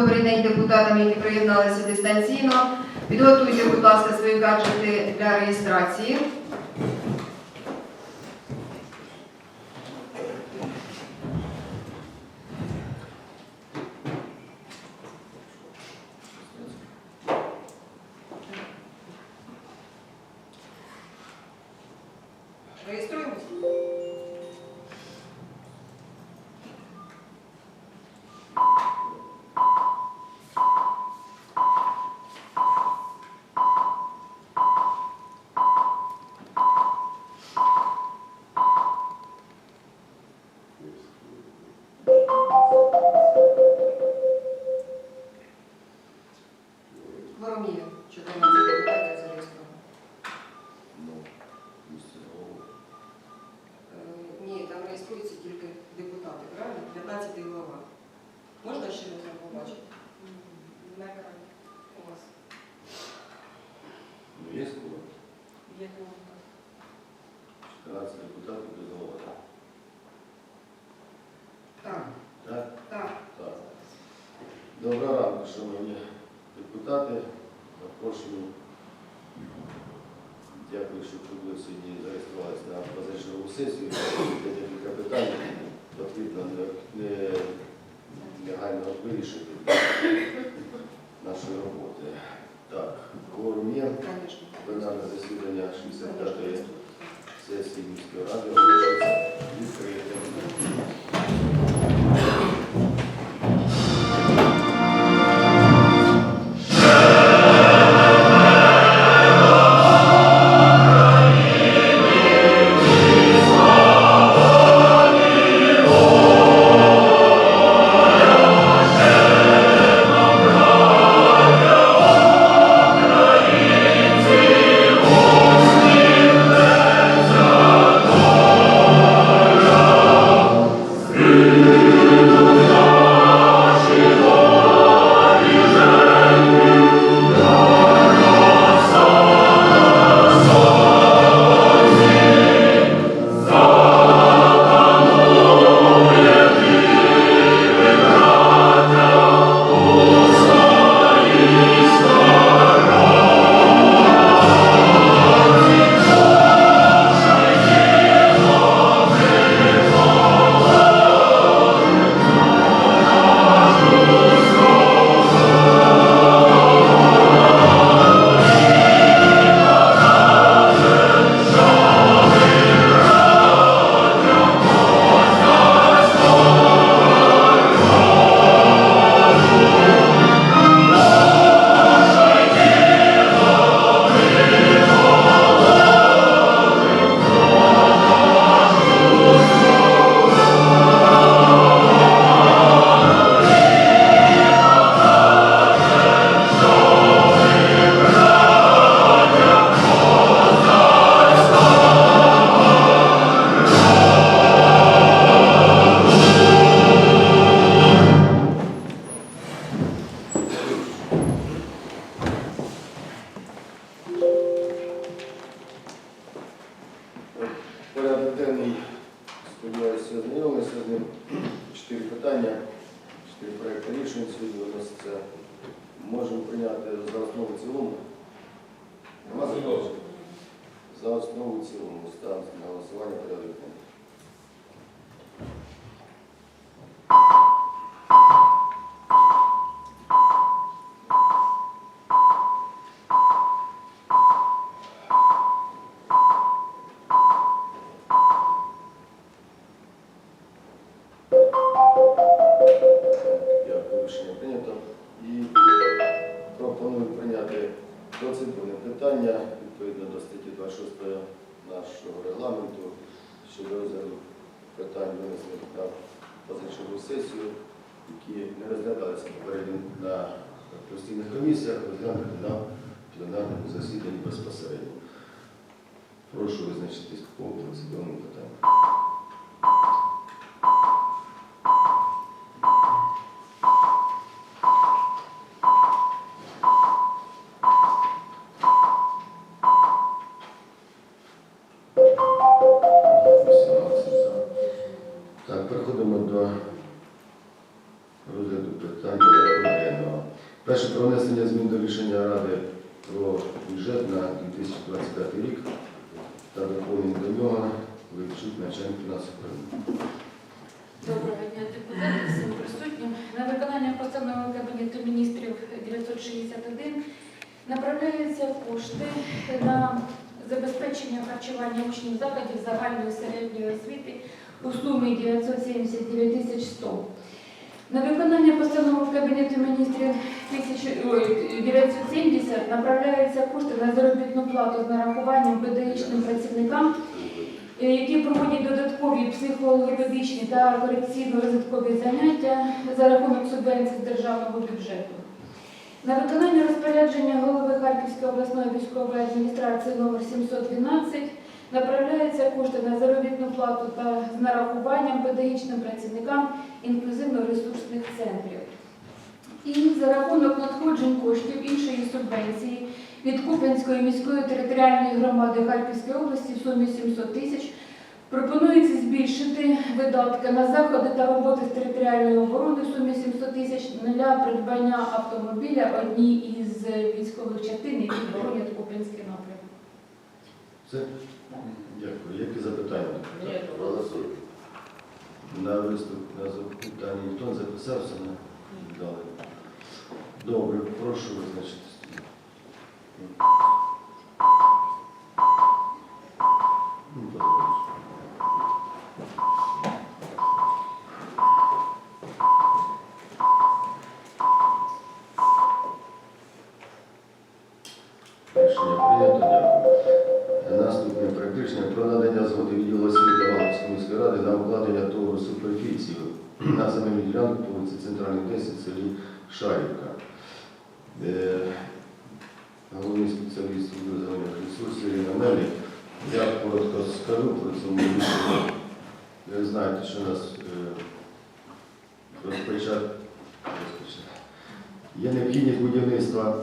Добрий день депутатам, які приєдналися дистанційно. Підготуйте, будь ласка, свої гаджети для реєстрації. Воромієв, 14 депутатів зареєстровано. Ну, місце голову. Е, Ні, там реєструються тільки депутати, правильно? 15 глава. Можна ще раз вам побачити? На екрані. У вас. Ну, є кого? Є кнопка. 14 депутатів без голова. Так, Так? так. Так. Доброго ранку, шановні депутати. Запрошую. Дякую, що прибули сьогодні і зареєструвалися на позачергову сесію. Є Декілька питань потрібно не- не- негайно вирішити нашої роботи. Так, кворум є. Пленарне засідання 65-ї сесії міської ради оголошується питання відповідно до статті 26 нашого регламенту щодо розгляду питань винесених на позачергову сесію, які не розглядалися попередньо на постійних комісіях, розглянути на пленарному засіданні безпосередньо. Прошу визначитись по процедурному питанню. Рішення Ради про бюджет на 2025 рік та доповнення до нього Левчук, начальник фінансового управління. Доброго дня, депутати, всім присутнім. На виконання постанови Кабінету міністрів 961 направляються кошти на забезпечення харчування учнів закладів загальної середньої освіти у сумі 979 тисяч 100. На виконання постанови Кабінету міністрів 1000 ой, 970 направляються кошти на заробітну плату з нарахуванням педагогічним працівникам е, які проводять додаткові психологічні та корекційно-розвиткові заняття за рахунок субвенцій з державного бюджету. На виконання розпорядження голови Харківської обласної військової адміністрації номер 712 направляються кошти на заробітну плату та з нарахуванням педагогічним працівникам інклюзивно-ресурсних центрів. І за рахунок надходжень коштів іншої субвенції від Куп'янської міської територіальної громади Харківської області в сумі 700 тисяч пропонується збільшити видатки на заходи та роботи з територіальної оборони в сумі 700 тисяч для придбання автомобіля одній із військових частин, які боронять Куп'янський напрямок. Все? Дякую. Які запитання? Голосуємо. На виступ, на запитання ніхто не записався? Не дали. Добре, прошу визначитися. Ну, подивимось. Рішення прийнято, дякую. Наступне проект рішення про надання згоди відділу освіти Галицької міської ради на укладення договору суперфіцію на земельну ділянку по вулиці Центральній 10 в селі Шарівка. Головний спеціаліст у земельних ресурсів Ірина Мелі. Я коротко скажу про цьому рішенні. Ви знаєте, що у нас е, розпочат- є необхідність будівництва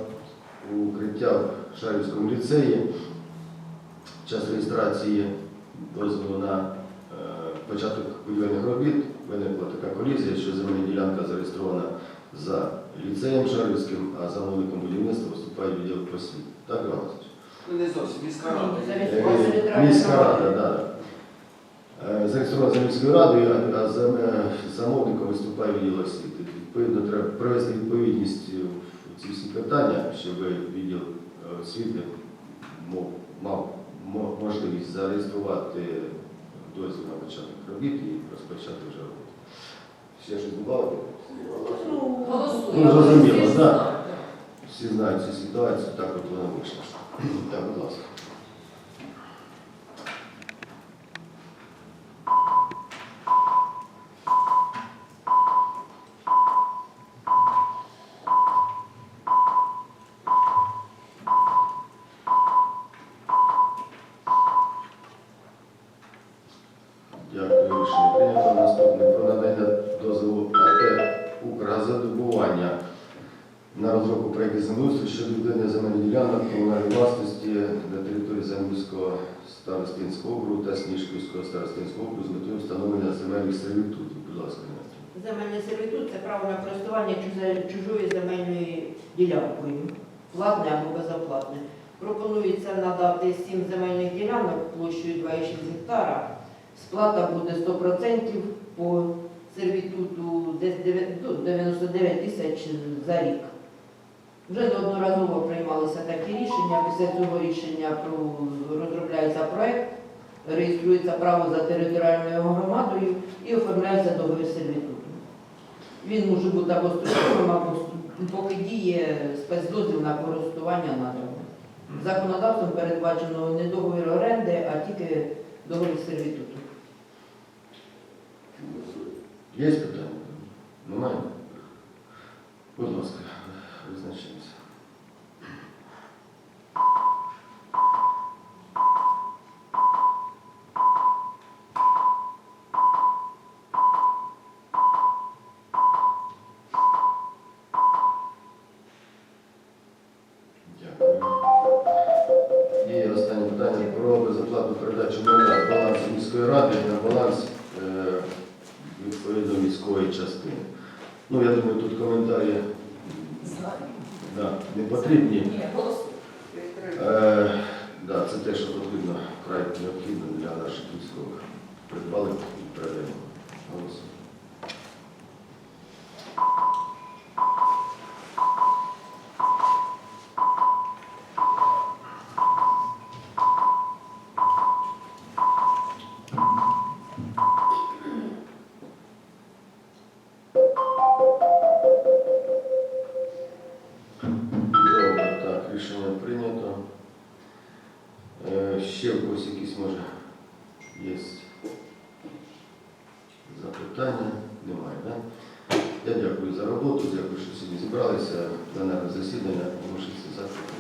укриття в Шарівському ліцеї. Час реєстрації дозволу на е, початок будівельних робіт виникла така колізія, що земельна ділянка зареєстрована за ліцеєм Шарівським, а замовником будівництва виступає відділ просвіти. Так, Іван Васильович? Ну, не зовсім міська рада. Е, Міська рада, так. Е, Зареєстрована за міською радою, а- е, замовником виступає відділ освіти. Відповідно, треба привести відповідність в ці всі питання, щоб відділ освіти мав можливість зареєструвати дозвіл на початок робіт і розпочати вже роботу. Ще щось додати? Ну, зрозуміло, так. Всі знають цю ситуацію, так от вона вийшла. Так, будь ласка. Комунальної власності на території Замбільського старостинського округу та Сніжківського старостинського округу з метою встановлення земельних сервітутів. Будь ласка, Земельний сервітут це право на користування чужою земельною ділянкою, платне або безоплатне. Пропонується надати сім земельних ділянок площею 2,6 гектара. Сплата буде 100% по сервітуту десь ну, 99 тисяч за рік. Вже неодноразово приймалися рішення. Після цього рішення розробляється проект, реєструється право за територіальною громадою і оформляється договір сервітуту. Він може бути або структурним, або поки діє спецдозвіл на користування надрами. Законодавством передбачено не договір оренди, а тільки договір сервітуту. Є питання? Немає? Будь ласка, визначимося. безоплатну передачу майна баланс міської ради на баланс е, відповідно міської частини. Ну, Я думаю, тут коментарі да, не потрібні. Е, да, Це те, що потрібно, край необхідно для наших військових. Придбали і передаємо. голосу. питання немає. Да? Я дякую за роботу, дякую, що сьогодні зібралися. Пленарне засідання оголошується завтра.